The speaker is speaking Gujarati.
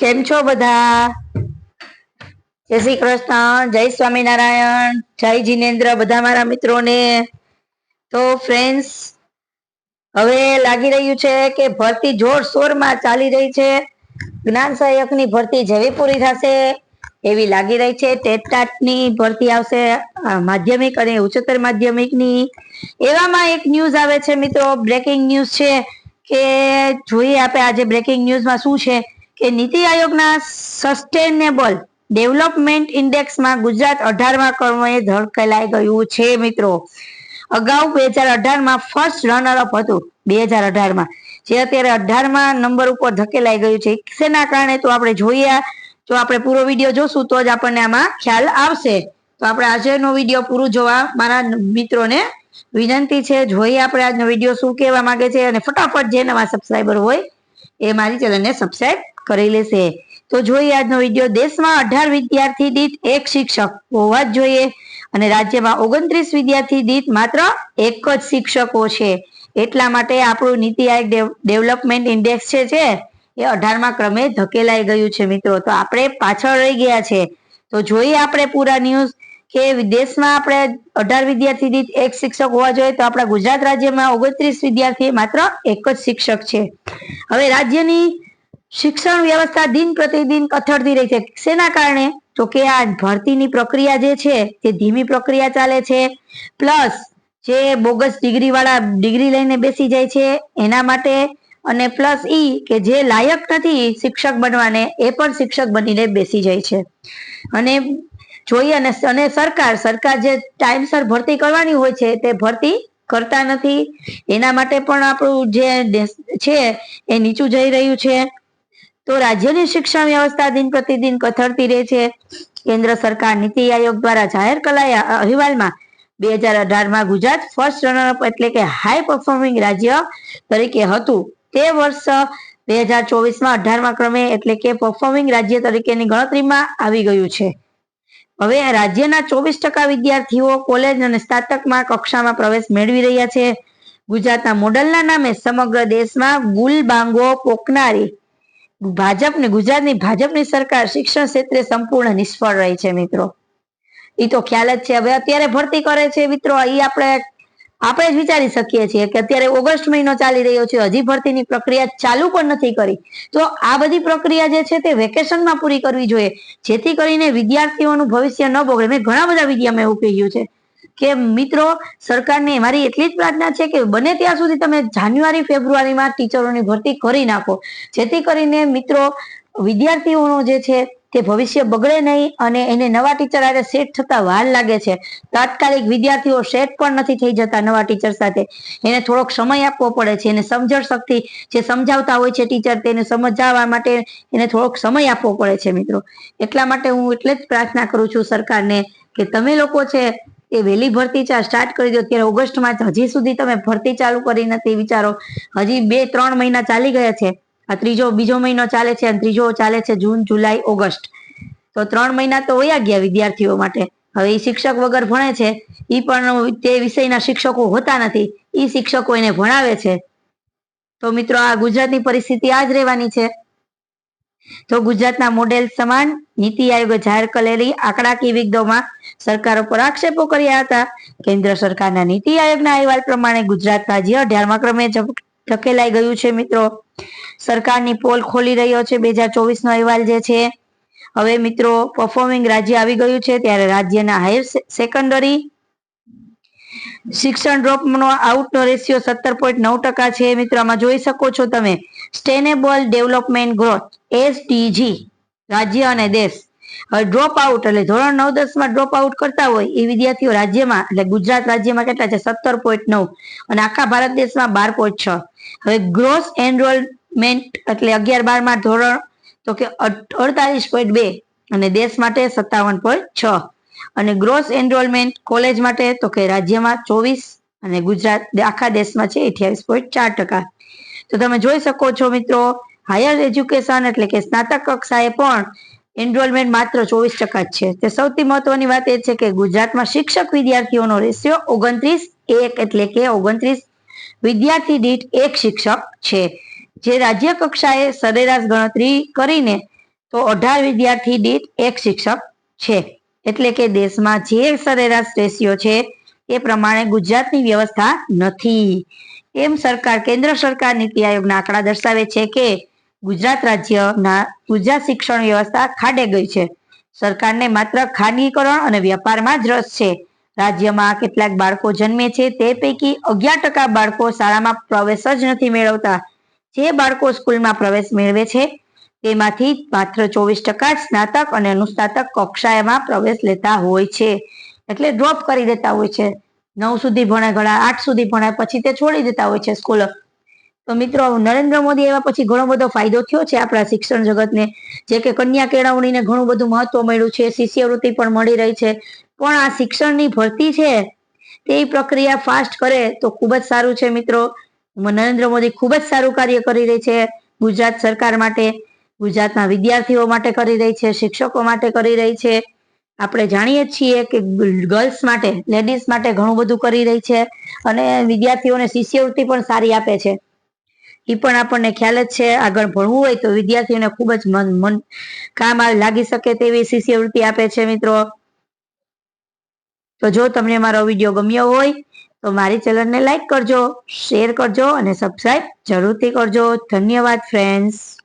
કેમ છો બધા? જય શ્રી કૃષ્ણ, જય સ્વામિનારાયણ, જય જીનેન્દ્ર, બધા મારા મિત્રોને. તો ફ્રેન્ડ્સ હવે લાગી રહ્યું છે કે ભરતી જોરશોરમાં ચાલી રહી છે. જ્ઞાન સહાયકની ભરતી જેવી પૂરી થશે એવી લાગી રહી છે. ટેટટાટની ભરતી આવશે માધ્યમિક અને ઉચ્ચતર માધ્યમિકની. એવામાં એક ન્યૂઝ આવે છે મિત્રો બ્રેકિંગ ન્યૂઝ છે કે જોઈએ આપણે આજે બ્રેકિંગ ન્યૂઝમાં શું છે. કે નીતિ આયોગના સસ્ટેનેબલ ડેવલપમેન્ટ ઇન્ડેક્સમાં ગુજરાત અઢારમા ક્રમે ધકેલાઈ ગયું છે, મિત્રો. અગાઉ બે હજાર અઢારમાં ફર્સ્ટ રનરઅપ હતું, બે હજાર અઢારમાં. જે અત્યારે અઢારમાં નંબર ઉપર ધકેલાઈ ગયું છે. શેના કારણે? તો આપણે જોઈએ જો આપણે પૂરો વીડિયો જોશું, તો જ આપણને આમાં ખ્યાલ આવશે. તો આપણે આજનો વીડિયો પૂરું જોવા મારા મિત્રોને વિનંતી છે, જોઈએ આપણે આજનો વીડિયો શું કહેવા માંગે છે. અને ફટાફટ જે નવા સબસ્ક્રાઈબર હોય, એ મારી ચેનલને સબસ્ક્રાઇબ કરી લેશે. તો જોઈએ આજનો વીડિયો. દેશમાં અઢાર વિદ્યાર્થી દીઠ એક શિક્ષક હોવા જ જોઈએ. અને રાજ્યમાં ઓગણત્રીસ વિદ્યાર્થી દીઠ માત્ર એક જ શિક્ષકો છે. એટલા માટે આપણું નીતિ આયોગ ડેવલપમેન્ટ ઇન્ડેક્સ છે જે એ અઢારમાં ક્રમે ધકેલાઈ ગયું છે મિત્રો. તો આપણે પાછળ રહી ગયા છે. તો જોઈએ આપણે પૂરા ન્યૂઝ કે દેશમાં આપણે અઢાર વિદ્યાર્થી દીઠ એક શિક્ષક હોવા જોઈએ તો આપણા ગુજરાત રાજ્યમાં ઓગણત્રીસ વિદ્યાર્થી માત્ર એક જ શિક્ષક છે. હવે રાજ્યની શિક્ષણ વ્યવસ્થા દિન પ્રતિદિન કથળતી રહી છે. શેના કારણે? તો કે આ ભરતીની પ્રક્રિયા જે છે, તે ધીમી પ્રક્રિયા ચાલે છે. પ્લસ, જે બોગસ ડિગ્રી વાળા ડિગ્રી લઈને બેસી જાય છે, એના માટે અને પ્લસ ઈ કે જે લાયક નથી શિક્ષક બનવાને, એ પણ શિક્ષક બનીને બેસી જાય છે. અને જોઈએ અને અને સરકાર સરકાર જે ટાઈમસર ભરતી કરવાની હોય છે, તે ભરતી કરતા નથી. એના માટે પણ આપણું જે છે, એ નીચું જઈ રહ્યું છે. તો રાજ્યની શિક્ષણ વ્યવસ્થા દિન પ્રતિદિન કથળતી રહે છે. કેન્દ્ર સરકાર નીતિ આયોગ દ્વારા જાહેર કરાયા અહેવાલમાં બે હજાર અઢારમાં ગુજરાત ફર્સ્ટ રનરઅપ એટલે કે હાઈ પરફોર્મિંગ રાજ્ય તરીકે હતું. તે વર્ષ બે હજાર ચોવીસમાં અઢારમા ક્રમે એટલે કે પરફોર્મિંગ રાજ્ય તરીકેની ગણતરીમાં આવી ગયું છે. હવે રાજ્યના ચોવીસ ટકા વિદ્યાર્થીઓ કોલેજ અને સ્નાતકમાં કક્ષામાં પ્રવેશ મેળવી રહ્યા છે. ગુજરાતના મોડલના નામે સમગ્ર દેશમાં ગુલબાંગો પોકનારી ભાજપની, ગુજરાતની ભાજપની સરકાર શિક્ષણ ક્ષેત્રે સંપૂર્ણ નિષ્ફળ રહી છે મિત્રો. એ તો ખ્યાલ જ છે. હવે અત્યારે ભરતી કરે છે મિત્રો. એ આપણે આપણે જ વિચારી શકીએ છીએ કે અત્યારે ઓગસ્ટ મહિનો ચાલી રહ્યો છે. હજી ભરતીની પ્રક્રિયા ચાલુ પણ નથી કરી. તો આ બધી પ્રક્રિયા જે છે તે વેકેશનમાં પૂરી કરવી જોઈએ. જેથી કરીને વિદ્યાર્થીઓનું ભવિષ્ય ન બગડે. મેં ઘણા બધા વિડીયામાં એવું કહ્યું છે. કે મિત્રો, સરકારને મારી એટલી જ પ્રાર્થના છે કે બને ત્યાં સુધી તમે જાન્યુઆરી, ફેબ્રુઆરીમાં ટીચરોની ભરતી કરી નાખો. જેથી કરીને મિત્રો, વિદ્યાર્થીઓનો જે છે તે ભવિષ્ય બગડે નહીં અને એને નવા ટીચર હારે સેટ થતા વાર લાગે છે. તાત્કાલિક વિદ્યાર્થીઓ સેટ પણ નથી થઈ જતા નવા ટીચર સાથે. એને થોડોક સમય આપવો પડે છે, એને સમજણ શક્તિ જે સમજાવતા હોય છે ટીચર તેને સમજાવવા માટે એને થોડોક સમય આપવો પડે છે મિત્રો. એટલા માટે હું એટલે જ પ્રાર્થના કરું છું સરકારને કે તમે લોકો છે એ વહેલી ભરતી ચા સ્ટાર્ટ કરી દો. અત્યારે ઓગસ્ટમાં હજી સુધી તમે ભરતી ચાલુ કરી નથી, વિચારો. હજી બે, ત્રણ મહિના ચાલી ગયા છે. આ ત્રીજો, બીજો મહિનો ચાલે છે અને ત્રીજો ચાલે છે જૂન, જુલાઈ, ઓગસ્ટ. તો ત્રણ મહિના તો વયા ગયા વિદ્યાર્થીઓ માટે. હવે એ શિક્ષક વગર ભણે છે. એ પણ તે વિષયના શિક્ષકો હોતા નથી. એ શિક્ષકો એને ભણાવે છે. તો મિત્રો, આ ગુજરાતની પરિસ્થિતિ આ જ રહેવાની છે. તો ગુજરાતના મોડેલ સમાન નીતિ આયોગે જાહેર કરેલી આંકડાકીય વિગતોમાં સરકાર ઉપર આક્ષેપો કર્યા હતા. કેન્દ્ર સરકારના નીતિ આયોગના અહેવાલ પ્રમાણે ગુજરાત રાજ્ય અઢારમા ક્રમે ધકેલાઈ ગયું છે મિત્રો. સરકારની પોલ ખોલી રહ્યો છે બે હજાર ચોવીસ નો અહેવાલ જે છે. હવે મિત્રો પરફોર્મિંગ રાજ્ય આવી ગયું છે ત્યારે રાજ્યના હાયર સેકન્ડરી શિક્ષણ ડ્રોપનો આઉટનો રેશિયો સત્તર પોઈન્ટ નવ ટકા છે. મિત્રો, આમાં જોઈ શકો છો તમે. સ્ટેનેબલ ડેવલપમેન્ટ ગ્રોથ એસડીજી રાજ્ય અને દેશ. ડ્રોપ આઉટ એટલે ધોરણ નવ દસમાં ડ્રોપ આઉટ કરતા હોય એ વિદ્યાર્થીઓ રાજ્યમાં, એટલે ગુજરાત રાજ્યમાં કેટલા છે? સત્તર પોઈન્ટ નવ. અને આખા ભારત દેશમાં બાર પોઈન્ટ છ. હવે ગ્રોસ એનરોલમેન્ટ એટલે અગિયાર બારમાં ધોરણ, તો કે અડતાલીસ પોઈન્ટ બે. અને દેશ માટે સત્તાવન પોઈન્ટ છ. અને ગ્રોસ એનરોલમેન્ટ કોલેજ માટે તો કે રાજ્યમાં ચોવીસ અને ગુજરાત આખા દેશમાં છે અઠ્યાવીસ પોઈન્ટ ચાર ટકા. તો તમે જોઈ શકો છો મિત્રો હાયર એજ્યુકેશન એટલે કે સ્નાતક કક્ષાએ પણ એનરોલમેન્ટ માત્ર ચોવીસ ટકા જ છે. તે સૌથી મહત્વની વાત એ છે કે ગુજરાતમાં શિક્ષક વિદ્યાર્થીઓનો રેશિયો ઓગણત્રીસ એક એટલે કે ઓગણત્રીસ વિદ્યાર્થી દીઠ એક શિક્ષક છે. જે રાજ્ય કક્ષાએ સરેરાશ ગણતરી કરીને તો અઢાર વિદ્યાર્થી દીઠ એક શિક્ષક છે. એટલે કે દેશમાં જે સરેરાશ રેશિયો છે, એ પ્રમાણે ગુજરાતની વ્યવસ્થા નથી. એમ સરકાર, કેન્દ્ર સરકાર નીતિ આયોગના આંકડા દર્શાવે છે કે ગુજરાત રાજ્યના ગુજરાત શિક્ષણ વ્યવસ્થા ખાડે ગઈ છે. સરકારને માત્ર ખાનગીકરણ અને વ્યાપારમાં જ રસ છે. રાજ્યમાં કેટલાક બાળકો જન્મે છે, તે પૈકી અગિયાર ટકા બાળકો શાળામાં પ્રવેશ જ નથી મેળવતા. જે બાળકો સ્કૂલમાં પ્રવેશ મેળવે છે તેમાંથી માત્ર ચોવીસ ટકા સ્નાતક અને અનુસ્નાતક કક્ષાએમાં પ્રવેશ લેતા હોય છે. એટલે ડ્રોપ કરી દેતા હોય છે. નવ સુધી ભણે ઘણા આઠ સુધી ભણે પછી તે છોડી દેતા હોય છે સ્કૂલ તો મિત્રો નરેન્દ્ર મોદી એવા પછી ઘણો બધો ફાયદો થયો છે આપણા શિક્ષણ જગતને. જે કે કન્યા કેળવણીને ઘણું બધું મહત્વ મળ્યું છે, શિષ્યવૃત્તિ પણ મળી રહી છે. પણ આ શિક્ષણની ભરતી છે, તે પ્રક્રિયા ફાસ્ટ કરે તો ખૂબ જ સારું છે મિત્રો. નરેન્દ્ર મોદી ખૂબ જ સારું કાર્ય કરી રહી છે ગુજરાત સરકાર માટે. ગુજરાતના વિદ્યાર્થીઓ માટે કરી રહી છે, શિક્ષકો માટે કરી રહી છે. આપણે જાણીએ છીએ કે ગર્લ્સ માટે, લેડીઝ માટે ઘણું બધું કરી રહી છે અને વિદ્યાર્થીઓને શિષ્યવૃત્તિ પણ સારી આપે છે. એ પણ આપણને ખ્યાલ જ છે, આગળ ભણવું હોય તો વિદ્યાર્થીઓને ખૂબ જ મન મન, કામ લાગી શકે તેવી શિષ્યવૃત્તિ આપે છે મિત્રો. તો જો તમને મારો વીડિયો ગમ્યો હોય, તો મારી ચેનલને લાઈક કરજો, શેર કરજો અને સબસ્ક્રાઈબ જરૂરથી કરજો. ધન્યવાદ, ફ્રેન્ડ્સ.